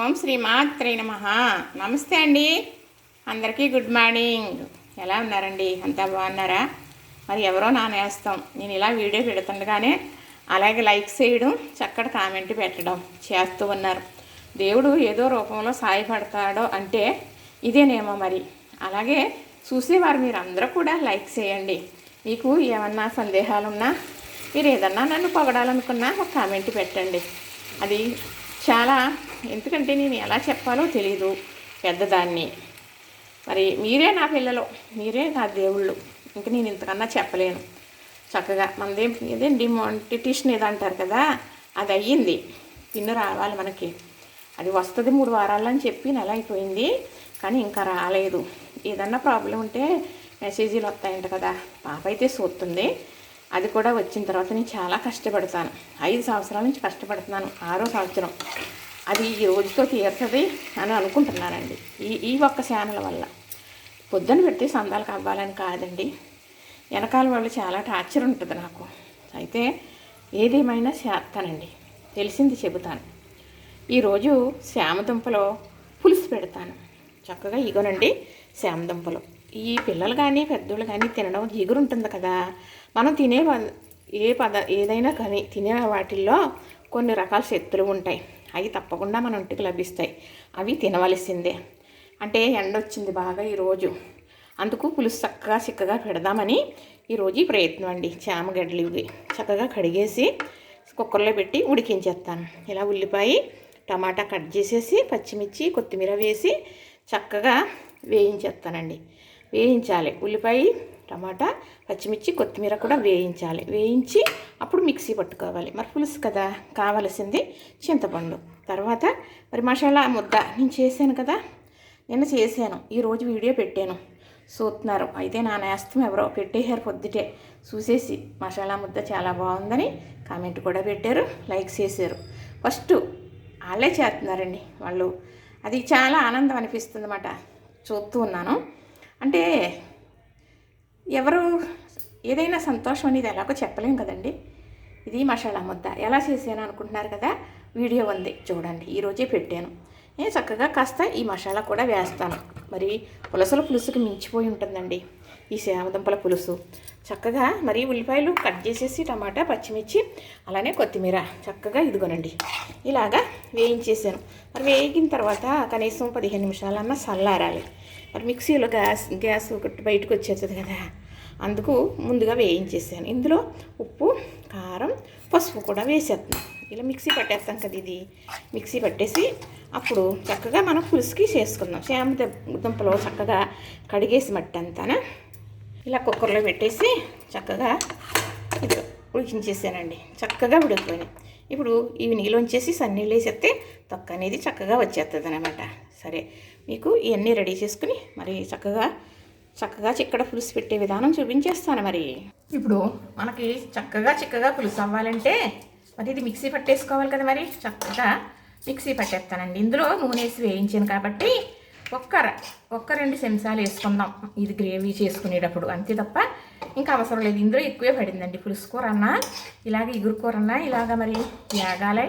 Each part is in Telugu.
ఓం శ్రీ మాత్రే నమ. నమస్తే అండి. అందరికీ గుడ్ మార్నింగ్. ఎలా ఉన్నారండి? అంతా బాగున్నారా? మరి ఎవరో నానేస్తాం. నేను ఇలా వీడియో పెడుతుండగానే అలాగే లైక్ చేయడం చక్కటి కామెంట్ పెట్టడం చేస్తూ ఉన్నారు. దేవుడు ఏదో రూపంలో సాయపడతాడో అంటే ఇదేనేమో మరి. అలాగే చూసేవారు మీరు అందరూ కూడా లైక్ చేయండి. మీకు ఏమన్నా సందేహాలు ఉన్నా మీరు ఏదన్నా నన్ను పొగడాలనుకున్నా ఒక కామెంట్ పెట్టండి. అది చాలా ఎందుకంటే నేను ఎలా చెప్పాలో తెలీదు పెద్దదాన్ని. మరి మీరే నా పిల్లలు మీరే నా దేవుళ్ళు. ఇంక నేను ఇంతకన్నా చెప్పలేను. చక్కగా మనదేం ఇదే డిమానిటిషన్ ఏదో అంటారు కదా అది అయ్యింది. పిన్ను రావాలి మనకి. అది వస్తుంది మూడు వారాలు అని చెప్పి నెల అయిపోయింది కానీ ఇంకా రాలేదు. ఏదన్నా ప్రాబ్లం ఉంటే మెసేజీలు వస్తాయంట కదా. పాప అయితే చూస్తుంది అది కూడా వచ్చిన తర్వాత నేను చాలా కష్టపడతాను. ఐదు సంవత్సరాల నుంచి కష్టపడుతున్నాను. ఆరో సంవత్సరం. అది ఈ రోజుతో తీరుతుంది అని అనుకుంటున్నానండి. ఈ ఈ ఒక్క ఛానల్ వల్ల. పొద్దున పెడితే సందాలకు అవ్వాలని కాదండి. వెనకాల వాళ్ళు చాలా టార్చర్ ఉంటుంది నాకు. అయితే ఏదేమైనా చేస్తానండి. తెలిసింది చెబుతాను. ఈరోజు శ్యామదుంపలో పులుసు పెడతాను. చక్కగా ఇగోనండి శ్యామదుంపలు. ఈ పిల్లలు కానీ పెద్దోళ్ళు కానీ తినడం ఎగురు ఉంటుంది కదా. మనం తినే ఏ పద ఏదైనా కానీ తినే వాటిల్లో కొన్ని రకాల శక్తులు ఉంటాయి. అవి తప్పకుండా మన ఒంటికి లభిస్తాయి. అవి తినవలసిందే. అంటే ఎండ వచ్చింది బాగా ఈరోజు. అందుకు పులుసు చక్కగా చిక్కగా పెడదామని ఈరోజు ఈ ప్రయత్నం అండి. చామగడ్డలు ఇవి చక్కగా కడిగేసి కుక్కర్లో పెట్టి ఉడికించేస్తాను. ఇలా ఉల్లిపాయ టమాటా కట్ చేసేసి పచ్చిమిర్చి కొత్తిమీర వేసి చక్కగా వేయించేస్తానండి. వేయించాలి. ఉల్లిపాయ టమాటా పచ్చిమిర్చి కొత్తిమీర కూడా వేయించాలి. వేయించి అప్పుడు మిక్సీ పట్టుకోవాలి. మరి పులుసు కదా? కావలసింది చింతపండు. తర్వాత మరి మసాలా ముద్ద. నేను చేశాను కదా? నిన్న చేశాను. ఈరోజు వీడియో పెట్టాను. చూస్తున్నారు. అయితే నా నేస్తం ఎవరో పెట్టేశారు పొద్దుటే. చూసేసి మసాలా ముద్ద చాలా బాగుందని కామెంట్ కూడా పెట్టారు. లైక్ చేశారు. ఫస్ట్ వాళ్ళే చేస్తున్నారండి వాళ్ళు. అది చాలా ఆనందం అనిపిస్తుంది అన్నమాట చూస్తూ ఉన్నాను. అంటే ఎవరు ఏదైనా సంతోషం అనేది ఎలాగో చెప్పలేం కదండి. ఇది మసాలా ముద్ద. ఎలా చేసాను అనుకుంటున్నారు కదా? వీడియో ఉంది. చూడండి. ఈరోజే పెట్టాను. నేను చక్కగా కాస్త ఈ మసాలా కూడా వేస్తాను. మరి పులసల పులుసుకి మించిపోయి ఉంటుందండి. ఈ సేమదుంపల పులుసు. చక్కగా మరి ఉల్లిపాయలు కట్ చేసేసి టమాటా పచ్చిమిర్చి అలానే కొత్తిమీర. చక్కగా ఇదిగోనండి. ఇలాగా వేయించేసాను మరి వేగిన తర్వాత కనీసం పదిహేను నిమిషాలన్నా చల్లారాలి. మరి మిక్సీలో గ్యాస్ గ్యాస్ ఒకటి బయటకు వచ్చేస్తుంది కదా. అందుకు ముందుగా వేయించేసాను. ఇందులో ఉప్పు కారం పసుపు కూడా వేసేస్తున్నాం ఇలా మిక్సీ పట్టేస్తాం కదా ఇది. మిక్సీ పట్టేసి అప్పుడు చక్కగా మనం పులుసుకి చేసుకుందాం. చేమ దుంపలు చక్కగా కడిగేసి మట్టి అంతానా? ఇలా కుక్కర్లో పెట్టేసి చక్కగా ఇది ఉడికించేసానండి. చక్కగా ఉడికిపోయినాయి. ఇప్పుడు ఇవి నీళ్ళొంచేసి సన్నీళ్ళు వేసేస్తే తొక్క అనేది చక్కగా వచ్చేస్తుంది అనమాట సరే. మీకు ఇవన్నీ రెడీ చేసుకుని మరి చక్కగా చక్కగా చిక్కడ పులుసు పెట్టే విధానం చూపించేస్తాను మరి. ఇప్పుడు మనకి చక్కగా చిక్కగా పులుసు అవ్వాలంటే మరి ఇది మిక్సీ పట్టేసుకోవాలి కదా మరి. చక్కగా మిక్సీ పట్టేస్తానండి. ఇందులో నూనె వేసి వేయించాను కాబట్టి ఒక్క ఒక్క రెండు చెంచాలు వేసుకుందాం. ఇది గ్రేవీ చేసుకునేటప్పుడు అంతే తప్ప ఇంకా అవసరం లేదు. ఇందులో ఎక్కువే పడిందండి పులుసు కూర అన్నా ఇలాగ ఇగురు కూర అన్నా ఇలాగ మరి యాగాలై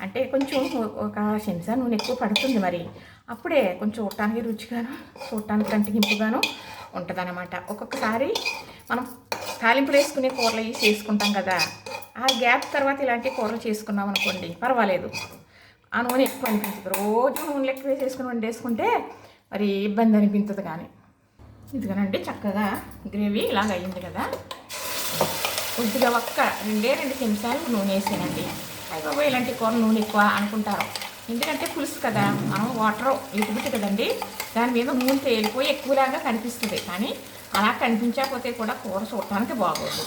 అంటే కొంచెం ఒక చెంచా నూనె ఎక్కువ పడుతుంది మరి. అప్పుడే కొంచెం చూడటానికి రుచిగాను చూడటానికి కంటికింపుగాను ఉంటుందన్నమాట. ఒక్కొక్కసారి మనం తాలింపులు వేసుకునే కూరలు అవి చేసుకుంటాం కదా ఆ గ్యాప్ తర్వాత ఇలాంటి కూరలు చేసుకున్నాం అనుకోండి పర్వాలేదు. ఆ నూనె ఎక్కువ అనిపించదు. రోజు నూనె ఎక్కువ వేసేసుకుని వండేసుకుంటే మరి ఇబ్బంది అనిపించదు కానీ. ఇదిగోనండి చక్కగా గ్రేవీ ఇలాగ అయ్యింది కదా. కొద్దిగా ఒక్క రెండే రెండు నిమిషాలు నూనె వేసానండి. అయ్యి బాబు ఇలాంటి కూర నూనె ఎక్కువ అనుకుంటారు. ఎందుకంటే పులుసు కదా మనం వాటర్ ఎదుగుతుంది కదండి దాని మీద నూనె తేలిపోయి ఎక్కువలాగా కనిపిస్తుంది. కానీ అలా కనిపించకపోతే కూడా కూర చూడటానికి బాగోదు.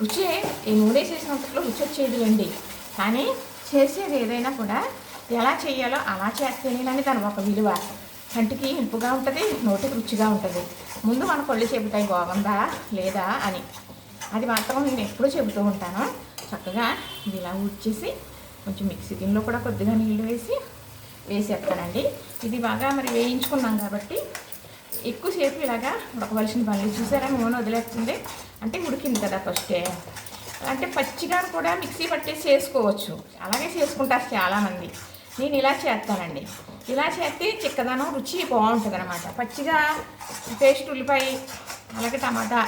రుచి ఈ నూనె చేసినంతలో రుచి వచ్చేదిలేండి. కానీ చేసేది ఏదైనా కూడా ఎలా చేయాలో అలా చేస్తేనేనని దాని ఒక విలువ. కంటికి ఇంపుగా ఉంటుంది నోటికి రుచిగా ఉంటుంది. ముందు మన కళ్ళు చెబుతాయి బాగుందా లేదా అని. అది మాత్రం నేను ఎప్పుడూ చెబుతూ ఉంటాను. చక్కగా ఇలా ఉడిచేసి కొంచెం మిక్సీ గిన్నెలో కూడా కొద్దిగా నీళ్ళు వేసి వేసేస్తానండి. ఇది బాగా మరి వేయించుకున్నాం కాబట్టి ఎక్కువసేపు ఇలాగా ఉడకవలసిన పనులు చూసారా? నూనె వదిలేస్తుంది. అంటే ఉడికింది కదా ఫస్టే అంటే పచ్చిగా కూడా మిక్సీ పట్టేసి చేసుకోవచ్చు. అలాగే చేసుకుంటారు చాలామంది. నేను ఇలా చేస్తానండి. ఇలా చేస్తే చిక్కదనం రుచి బాగుంటుంది అనమాట పచ్చిగా పేస్ట్ ఉల్లిపాయ అలాగే టమాటా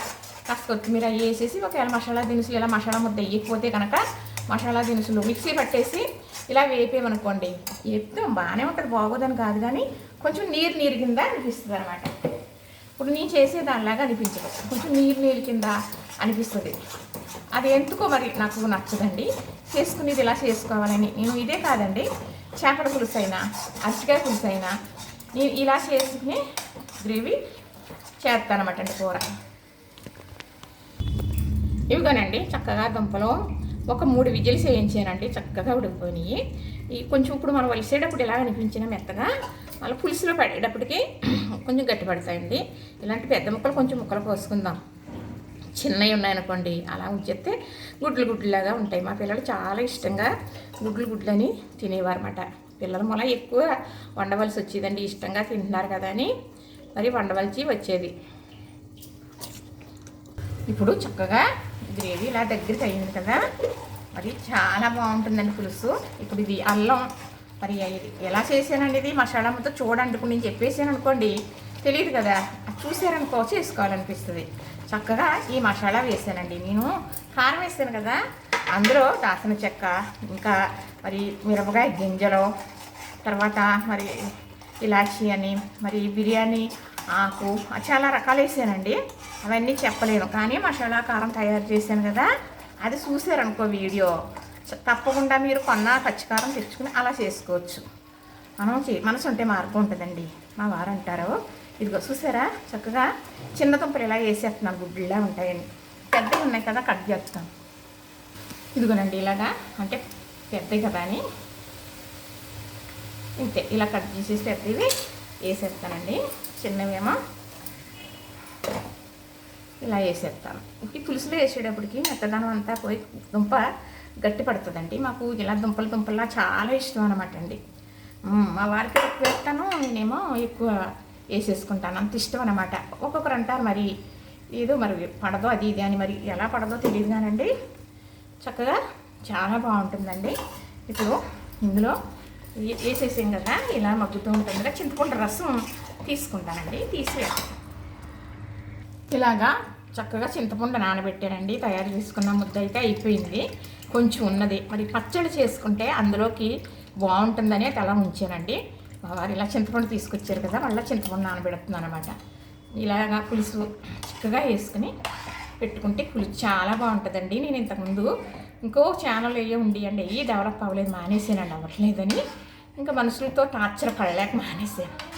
కాస్త కొత్తిమీర అవి వేసేసి ఒకవేళ మసాలా దినుసులు ఇలా మసాలా ముద్ద వేయకపోతే కనుక మసాలా దినుసులు మిక్సీ పట్టేసి ఇలా వేపేమనుకోండి. వేపుతాం బాగానే ఉంటుంది బాగోదని కాదు కానీ కొంచెం నీరు నీరు కింద అనిపిస్తుంది అనమాట ఇప్పుడు నేను చేసే దానిలాగా అనిపించదు. కొంచెం నీరు నీరు కింద అనిపిస్తుంది. అది ఎందుకో మరి నాకు నచ్చదండి. చేసుకునేది ఇలా చేసుకోవాలని నేను ఇదే కాదండి. చేపల పులుసు అయినా అరటికాయ పులుసు అయినా నేను ఇలా చేసుకుని గ్రేవీ చేస్తానమాట అండి కూర. ఇవిగోనండి చక్కగా దుంపలు ఒక మూడు విజిల్స్ వేయించానండి చక్కగా ఉడికిపోయినాయి. ఈ కొంచెం ఇప్పుడు మనం వలిసేటప్పుడు ఇలా అనిపించినా మెత్తగా మళ్ళీ పులుసులో పడేటప్పటికి కొంచెం గట్టి పడతాయండి ఇలాంటి పెద్ద ముక్కలు కొంచెం ముక్కలు కోసుకుందాం. చిన్నవి ఉన్నాయనుకోండి అలా ఉంచేస్తే గుడ్లు గుడ్లాగా ఉంటాయి. మా పిల్లలు చాలా ఇష్టంగా గుడ్లు గుడ్లని తినేవారన్నమాట. పిల్లల మూల ఎక్కువ వండవలసి వచ్చేదండి ఇష్టంగా తింటున్నారు కదా అని మరి వండవలసి వచ్చేది. ఇప్పుడు చక్కగా గ్రేవీ ఇలా దగ్గరికి అయింది కదా. మరి చాలా బాగుంటుందండి పులుసు. ఇప్పుడు ఇది అల్లం. మరి ఎలా చేశానండి ఇది? మసాలా మొత్తం చూడండి. ఇప్పుడు నేను చెప్పేసాను అనుకోండి తెలియదు కదా. అది చూసారనుకో చేసుకోవాలనిపిస్తుంది. చక్కగా ఈ మసాలా వేసానండి నేను కారం వేసాను కదా. అందులో దాసిన చెక్క ఇంకా మరి మిరపకాయ గింజలు తర్వాత మరి ఇలాచి అని మరి బిర్యానీ ఆకు చాలా రకాలు వేసానండి. అవన్నీ చెప్పలేను. కానీ మసాలా కారం తయారు చేశాను కదా అది చూసారనుకో వీడియో. తప్పకుండా మీరు కొన్న పచ్చికారం తెచ్చుకుని అలా చేసుకోవచ్చు. మనం చే మనసు ఉంటే మార్గం ఉంటుందండి. మా వారు అంటారు. ఇదిగో చూసారా? చక్కగా చిన్న దుంపలు ఇలా వేసేస్తున్నాను. గుడ్డులా ఉంటాయండి పెద్దవి ఉన్నాయి కదా కట్ చేస్తాను. ఇదిగోనండి ఇలాగా అంటే పెద్దవి కదా అని. ఇంతే ఇలా కట్ చేసేసి పెద్దవి వేసేస్తానండి. చిన్నవేమో. ఇలా వేసేస్తాను. ఈ పులుసులో వేసేటప్పటికి మెత్తదనం అంతా పోయి దుంప గట్టి పడుతుందండి. మాకు ఇలా దుంపలు దుంపల్లా చాలా ఇష్టం అనమాట అండి. మా వారికి ఎక్కువ వేస్తాను నేనేమో ఎక్కువ వేసేసుకుంటాను. అంత ఇష్టం అనమాట ఒక్కొక్కరు అంటారు మరి ఏదో మరి పడదో అది ఇది అని. మరి ఎలా పడదో తెలియదు కానండి. చక్కగా చాలా బాగుంటుందండి. ఇప్పుడు ఇందులో వేసేసాం కదా ఇలా మగ్గుతూ ఉంటుంది కదా చింతపండు రసం తీసుకుంటానండి తీసివేస్తాను ఇలాగా చక్కగా చింతపండు నానబెట్టానండి తయారు చేసుకున్న ముద్ద అయితే అయిపోయింది. కొంచెం ఉన్నది. మరి పచ్చడి చేసుకుంటే అందులోకి బాగుంటుందని అలా ఉంచానండి. వారు ఇలా చింతపండు తీసుకొచ్చారు కదా మళ్ళీ చింతపండు నానబెడుతున్నాను అనమాట ఇలాగా పులుసు చిక్కగా వేసుకుని పెట్టుకుంటే పులుసు చాలా బాగుంటుందండి. నేను ఇంతకుముందు ఇంకో ఛానల్ అయ్యే ఉండి అండి అయ్యి డెవలప్ అవ్వలేదు మానేసానండి అవ్వట్లేదని. ఇంకా మనుషులతో టార్చర్ పడలేక మానేసాను.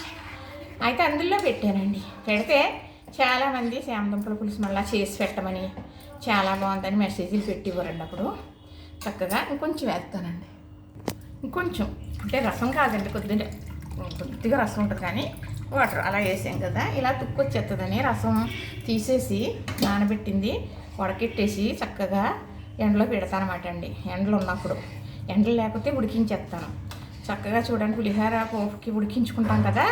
అయితే అందులో పెట్టానండి. పెడితే చాలామంది శామదుంపల పులుసు మళ్ళీ చేసి పెట్టమని చాలా బాగుందని మెసేజ్లు పెట్టివ్వరండి అప్పుడు. చక్కగా ఇంకొంచెం వేస్తానండి. ఇంకొంచెం. అంటే రసం కాదండి కొద్దిగా కొద్దిగా రసం ఉంటుంది కానీ వాటర్ అలా వేసాం కదా ఇలా తుక్కొచ్చేస్తుందని రసం తీసేసి నానబెట్టింది వడకెట్టేసి చక్కగా ఎండలో పెడతానమాట అండి. ఎండలు ఉన్నప్పుడు. ఎండలు లేకపోతే ఉడికించేస్తాను. చక్కగా చూడండి పులిహోర పోపుకి ఉడికించుకుంటాం కదా.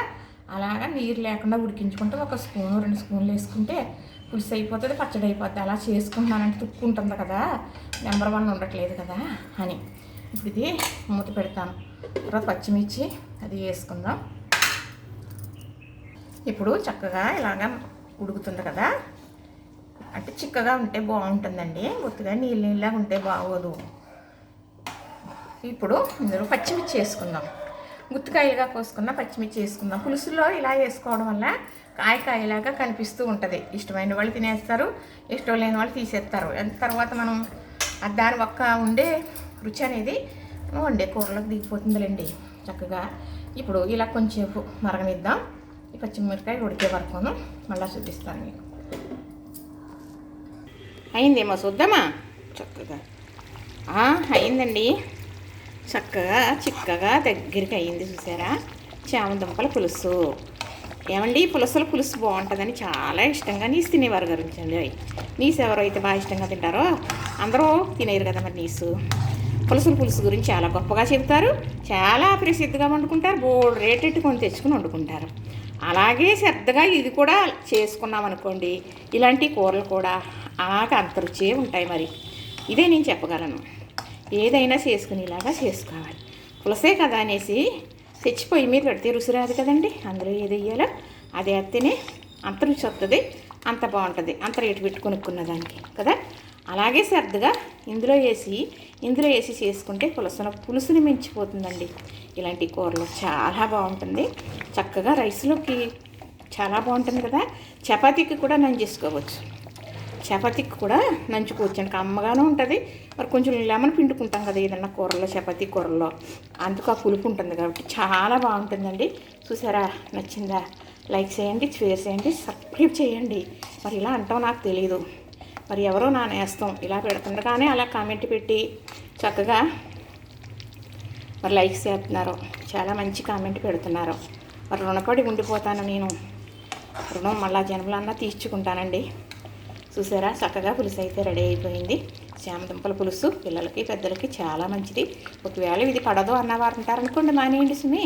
అలాగా నీరు లేకుండా ఉడికించుకుంటే. ఒక స్పూను రెండు స్పూన్లు వేసుకుంటే పులుసు అయిపోతుంది పచ్చడి అయిపోతుంది. అలా చేసుకుంటున్నానంటే తుక్కుంటుంది కదా. నెంబర్ వన్ ఉండట్లేదు కదా అని. ఇప్పుడు ఇది మూత పెడతాను. తర్వాత పచ్చిమిర్చి అది వేసుకుందాం. ఇప్పుడు చక్కగా ఇలాగా ఉడుకుతుంది కదా. అంటే చిక్కగా ఉంటే బాగుంటుందండి. బొత్తుగా నీళ్ళు నీళ్ళగా ఉంటే బాగోదు. ఇప్పుడు ఇందులో పచ్చిమిర్చి వేసుకుందాం. గుత్తికాయలుగా కోసుకున్న పచ్చిమిర్చి వేసుకుందాం. పులుసులో ఇలా వేసుకోవడం వల్ల కాయకాయలాగా కనిపిస్తూ ఉంటుంది. ఇష్టమైన వాళ్ళు తినేస్తారు ఇష్టం లేని వాళ్ళు తీసేస్తారు. తర్వాత మనం దాని ఒక్క ఉండే రుచి అనేది వండే కూరలోకి దిగిపోతుందిలేండి. చక్కగా ఇప్పుడు ఇలా కొంచెంసేపు మరగనిద్దాం. ఈ పచ్చిమిరకాయ ఉడికే వరకును మళ్ళీ చూపిస్తాను మీకు. అయిందేమో చూద్దామా? చక్కగా. అయిందండి. చక్కగా చిక్కగా దగ్గరికి అయింది చూసారా? చామదుంపల పులుసు. ఏమండి? పులసల పులుసు బాగుంటుందని చాలా ఇష్టంగా నీసు తినేవారు గురించండి నీసు ఎవరైతే బాగా ఇష్టంగా తింటారో అందరూ తినేరు కదా మరి నీసు. పులసల పులుసు గురించి చాలా గొప్పగా చెబుతారు. చాలా ప్రసిద్ధిగా వండుకుంటారు. బోర్డు రేటెట్టుకొని తెచ్చుకుని వండుకుంటారు. అలాగే శ్రద్ధగా ఇది కూడా చేసుకున్నాం అనుకోండి. ఇలాంటి కూరలు కూడా అలాగ అంతరుచే ఉంటాయి మరి. ఇదే నేను చెప్పగలను. ఏదైనా చేసుకునేలాగా చేసుకోవాలి. పులసే కదా అనేసి తెచ్చి పొయ్యి మీద పెడితే రుచి రాదు కదండి. అందులో ఏది వేయాలో అది వేస్తేనే అంత రుచి వస్తుంది అంత బాగుంటుంది అంత రేటు పెట్టి కొనుక్కున్న దానికి కదా? అలాగే సర్దుగా ఇందులో వేసి ఇందులో వేసి చేసుకుంటే పులసన పులుసుని మించిపోతుందండి. ఇలాంటి కూరలు చాలా బాగుంటుంది. చక్కగా రైస్లోకి చాలా బాగుంటుంది కదా? చపాతీకి కూడా నేను చేసుకోవచ్చు చపాతీకి కూడా నంచుకోవచ్చు అండి కమ్మగానే ఉంటుంది. మరి కొంచెం లెమన్ పిండుకుంటాం కదా ఏదన్నా కూరలో చపాతీ కూరలో. అందుకు ఆ పులుపు ఉంటుంది కాబట్టి చాలా బాగుంటుందండి. చూసారా? నచ్చిందా? లైక్ చేయండి షేర్ చేయండి సబ్స్క్రైబ్ చేయండి. మరి ఇలా అంటాం నాకు తెలియదు మరి ఎవరో నా నేస్తాం ఇలా పెడుతుండగానే అలా కామెంట్ పెట్టి చక్కగా మరి లైక్స్ చేస్తున్నారు. చాలా మంచి కామెంట్ పెడుతున్నారు. మరి రుణపడి ఉండిపోతాను నేను. రుణం మళ్ళా జన్మలన్నా తీర్చుకుంటానండి. చూసారా? చక్కగా పులుసు అయితే రెడీ అయిపోయింది. చామదుంపల పులుసు పిల్లలకి పెద్దలకి చాలా మంచిది. ఒకవేళ ఇది పడదు అన్నవారు ఉంటారనుకోండి మానేయండి సుమి.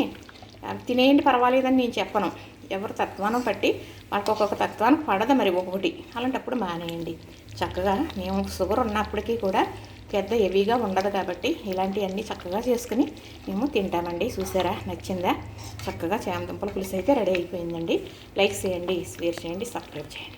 తినేయండి పర్వాలేదని నేను చెప్పను. ఎవరు తత్వానం బట్టి వాళ్ళకి ఒక్కొక్క తత్వానికి పడదు మరి ఒక్కొక్కటి. అలాంటప్పుడు మానేయండి. చక్కగా మేము షుగర్ ఉన్నప్పటికీ కూడా పెద్ద హెవీగా ఉండదు కాబట్టి ఇలాంటివన్నీ చక్కగా చేసుకుని మేము తింటామండి. చూసారా? నచ్చిందా? చక్కగా చామదుంపల పులుసు అయితే రెడీ అయిపోయిందండి. లైక్ చేయండి షేర్ చేయండి సబ్స్క్రైబ్ చేయండి.